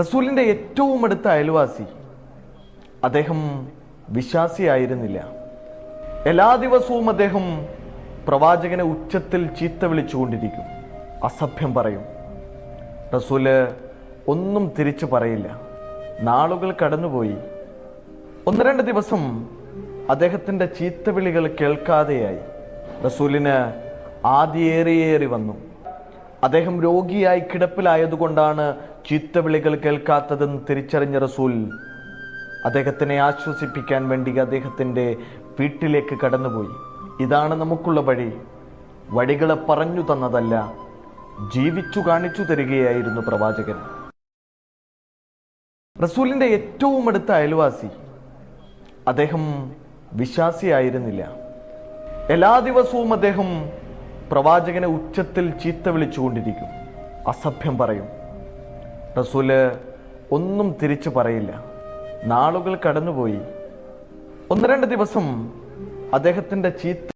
റസൂലിന്റെ ഏറ്റവും അടുത്ത അയൽവാസി. അദ്ദേഹം വിശ്വാസിയായിരുന്നില്ല. എല്ലാ ദിവസവും അദ്ദേഹം പ്രവാചകനെ ഉച്ചത്തിൽ ചീത്ത വിളിച്ചുകൊണ്ടിരിക്കും. അസഭ്യം പറയും. റസൂൽ ഒന്നും തിരിച്ചു പറയില്ല. നാളുകൾ കടന്നുപോയി. ഒന്ന് രണ്ട് ദിവസം അദ്ദേഹത്തിന്റെ ചീത്തവിളികൾ കേൾക്കാതെയായി. റസൂലിന് ആദിയേറിയേറി വന്നു. അദ്ദേഹം രോഗിയായി കിടപ്പിലായതുകൊണ്ടാണ് ചീത്തവിളികൾ കേൾക്കാത്തതെന്ന് തിരിച്ചറിഞ്ഞ റസൂൽ അദ്ദേഹത്തിനെ ആശ്വസിപ്പിക്കാൻ വേണ്ടി അദ്ദേഹത്തിന്റെ വീട്ടിലേക്ക് കടന്നുപോയി. ഇതാണ് നമുക്കുള്ള വഴി. വഴികളെ പറഞ്ഞു തന്നതല്ല ജീവിച്ചു കാണിച്ചു തരികയായിരുന്നു പ്രവാചകൻ. റസൂലിന്റെ ഏറ്റവും അടുത്ത അയൽവാസി. അദ്ദേഹം വിശ്വാസിയായിരുന്നില്ല. എല്ലാ ദിവസവും അദ്ദേഹം പ്രവാചകനെ ഉച്ചത്തിൽ ചീത്ത വിളിച്ചുകൊണ്ടിരിക്കും. അസഭ്യം പറയും. റസൂൽ ഒന്നും തിരിച്ചു പറയില്ല. നാളുകൾ കടന്നുപോയി. ഒന്ന് രണ്ട് ദിവസം അദ്ദേഹത്തിന്റെ ചീത്ത